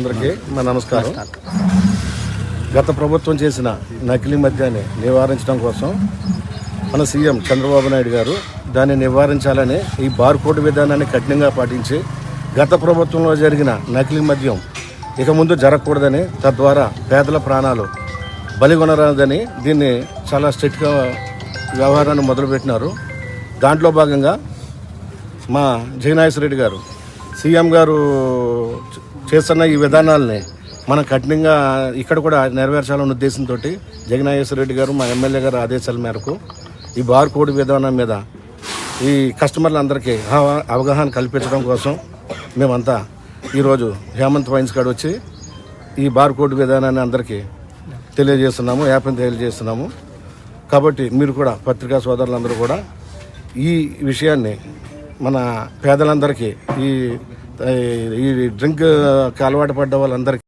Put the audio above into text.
అందరికీ మా నమస్కారం. గత ప్రభుత్వం చేసిన నకిలీ మద్యాన్ని నివారించడం కోసం మన సీఎం చంద్రబాబు నాయుడు గారు దాన్ని నివారించాలని ఈ బార్ కోడ్ విధానాన్ని కఠినంగా పాటించి గత ప్రభుత్వంలో జరిగిన నకిలీ మద్యం ఇక ముందు జరగకూడదని తద్వారా పేదల ప్రాణాలు బలిగొనరాదని దీన్ని చాలా స్ట్రిక్ట్గా వ్యవహారాన్ని మొదలుపెట్టినారు. దాంట్లో భాగంగా మా జగనాయసరెడ్డి గారు సీఎం గారు చేస్తున్న ఈ విధానాలని మనం కఠినంగా ఇక్కడ కూడా నెరవేర్చాలన్న ఉద్దేశంతో జగనాయేశ్వర రెడ్డి గారు మా ఎమ్మెల్యే గారు ఆదేశాల మేరకు ఈ బార్ కోడ్ విధానం మీద ఈ కస్టమర్లందరికీ అవగాహన కల్పించడం కోసం మేమంతా ఈరోజు హేమంత్ వైన్స్ కాడ వచ్చి ఈ బార్ కోడ్ విధానాన్ని అందరికీ తెలియజేస్తున్నాము యాప్ని తెలియజేస్తున్నాము. కాబట్టి మీరు కూడా పత్రికా సోదరులందరూ కూడా ఈ విషయాన్ని మన పేదలందరికీ ఈ ఈ డ్రింక్ అలవాటు పడ్డ వాళ్ళందరికీ